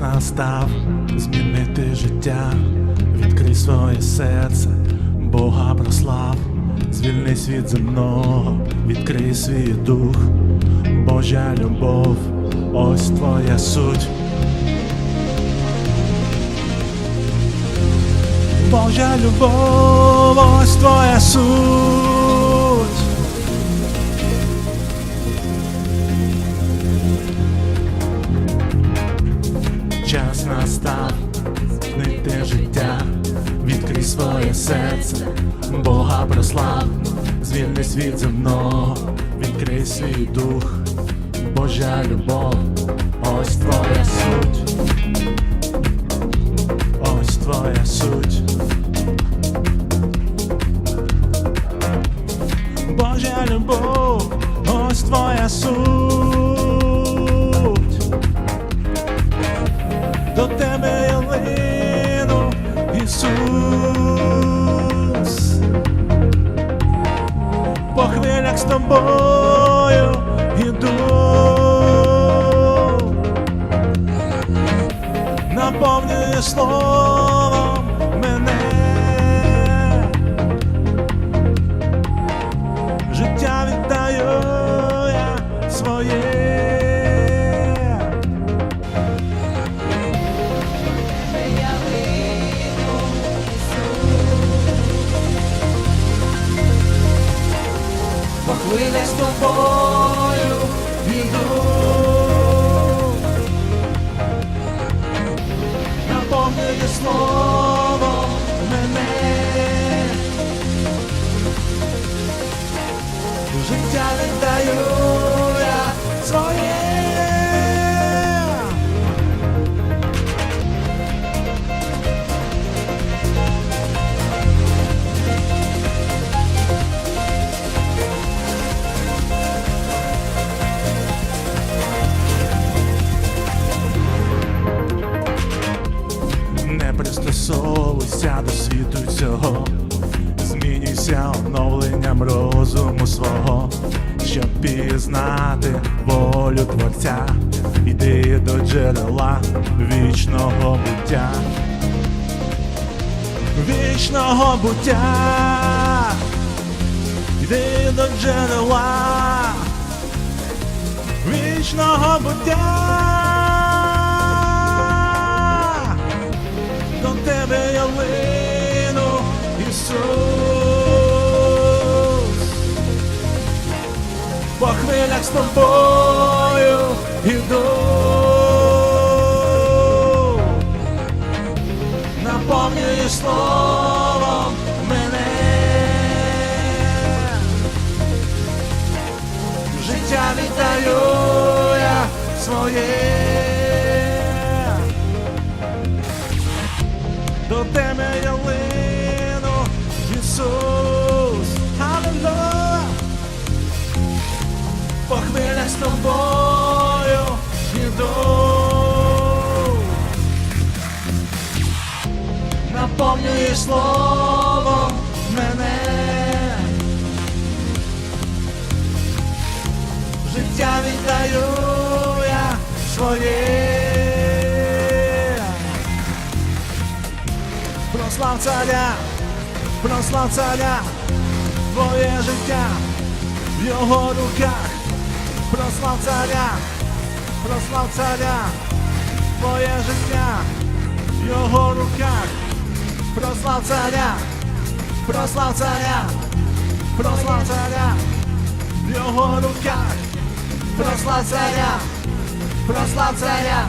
Настав змінити життя, відкрий своє серце, Бога прослав, звільни світ земного, відкрий свій дух, Божа любов, ось твоя суть. Божа любов, ось твоя суть. Час настав. Змінити життя, відкрий своє серце, Бога прослав, звільни світ земного, відкрий свій дух, Божа любов, ось твоя суть, ось твоя суть. Божа любов, ось твоя суть. Хвилях з тобою іду. Наповнює словом пристосовуйся до світу цього, змінюйся оновленням розуму свого, щоб пізнати волю Творця, іди до джерела вічного буття, вічного буття, іди до джерела вічного буття. По хвилях з тобою іду. Наповнюєш словом мене. Життя віддаю я своє. До тебе я лину, Ісус, Хвилях з тобою іду. Наповнюєш словом мене. Життя віддаю я своє. Прослав царя, прослав царя, твоє життя в його руках. Прослав царя, прослав царя, твоє життя в його руках. Прослав царя, прослав царя, прослав царя в його руках. Прослав царя, прослав царя,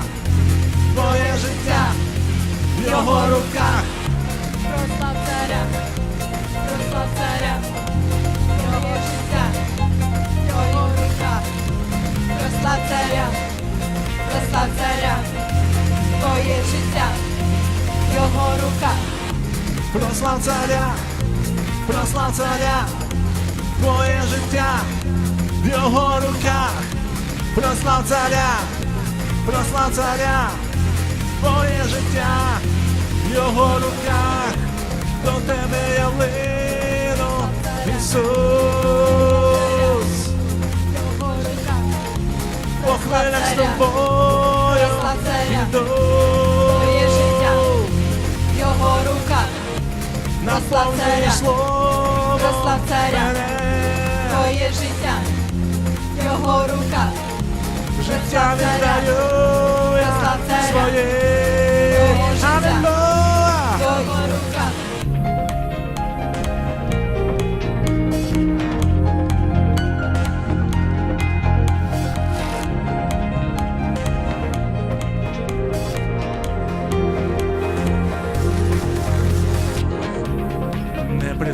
твоє життя в його руках. Життя, його рука, Прослав царя, прослав царя, твоє життя в його руках. Прослав царя, прослав царя, твоє життя в його руках. До тебе я лину, Ісус. Царя. слово Прослав царя. Твоє життя, його рука, Життя віддаю я своє.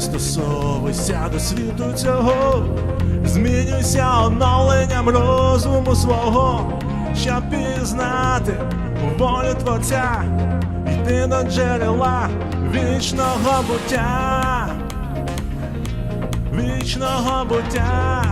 Пристосовуйся до світу цього, змінюйся оновленням розуму свого, щоб пізнати волю Творця, йти до джерела вічного буття, вічного буття.